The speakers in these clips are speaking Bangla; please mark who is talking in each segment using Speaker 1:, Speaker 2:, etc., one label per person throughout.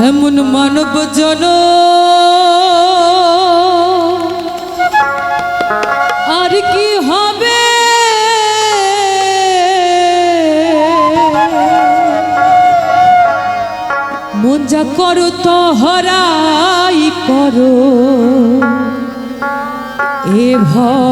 Speaker 1: এমন মানব জন। আর কি হবে? মন যা করো তো হরাই করো। এ ভবে।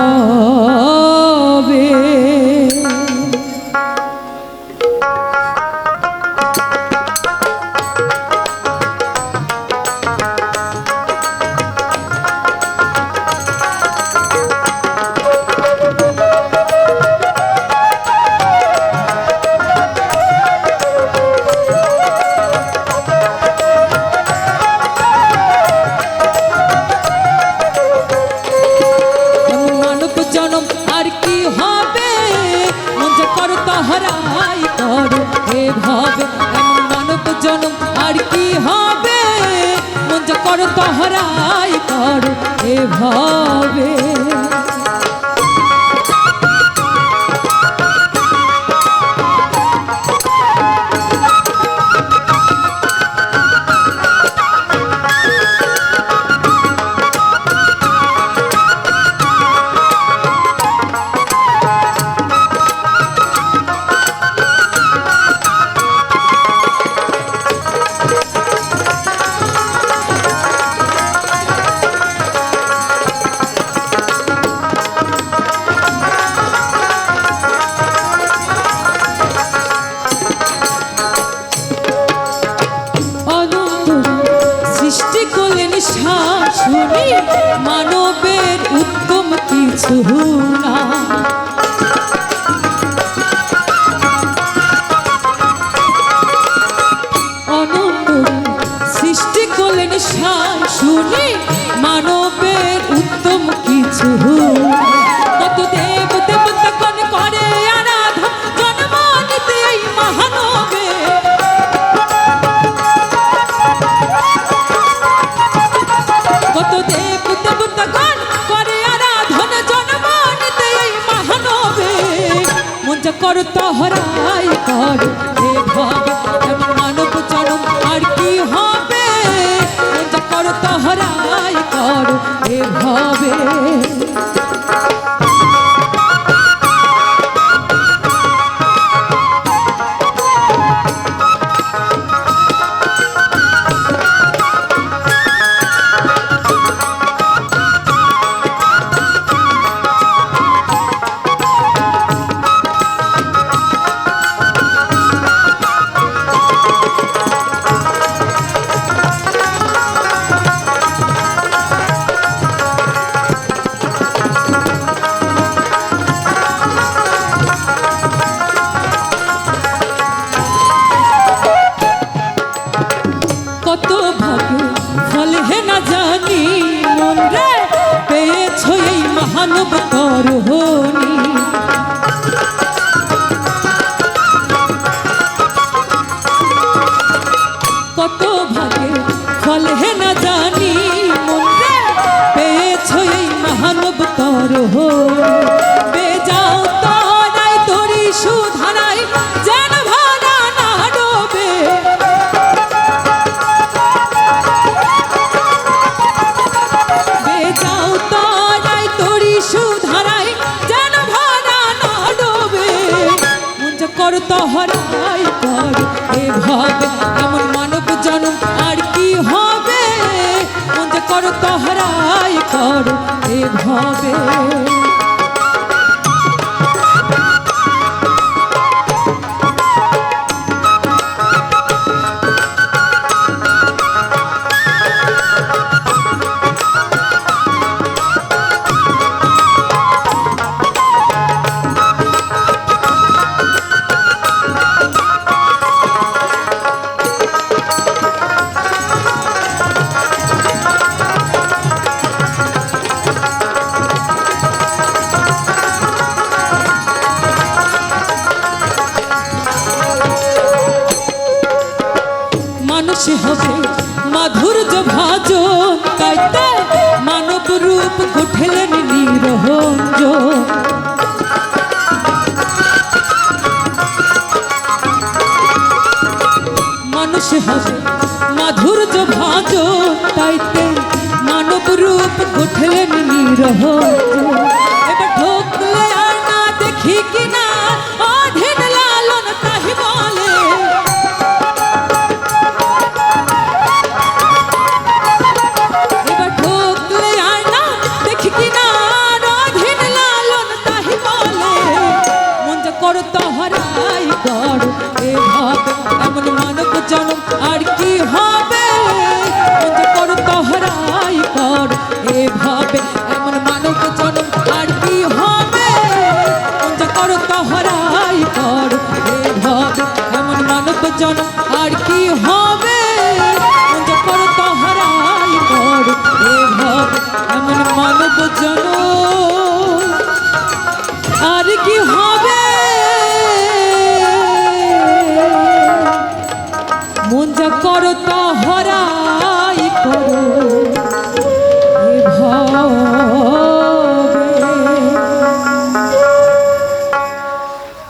Speaker 1: তহরাই করো এভাবে ভাবে এমন মানব জনম আর কি হবে? মন যা করো তহরাই করো হে শাশুড়ি মানবের উত্তম কিছু না। অনন্ত সৃষ্টি করলেন শুনে মানবের উত্তম কিছু Botuba. কর এ ভাবে রূপ নিরঞ্জ মানুষ হবে মাধুর্য ভাজ তাইতে। মানব রূপ উঠলেন নিরহ করো তহরাই কর। এ ভাবে, এমন মানব জনম আর কি হবে? করো তহরাই কর। এ ভাবে, এমন মানব জনম আর কি হবে? করো তহরাই কর। এ ভাবে, এমন মানব জনম আর কি হবে? করো তহরাই কর। এ ভাবে, এমন মানব জনম মন যা করো তা হরাই করো।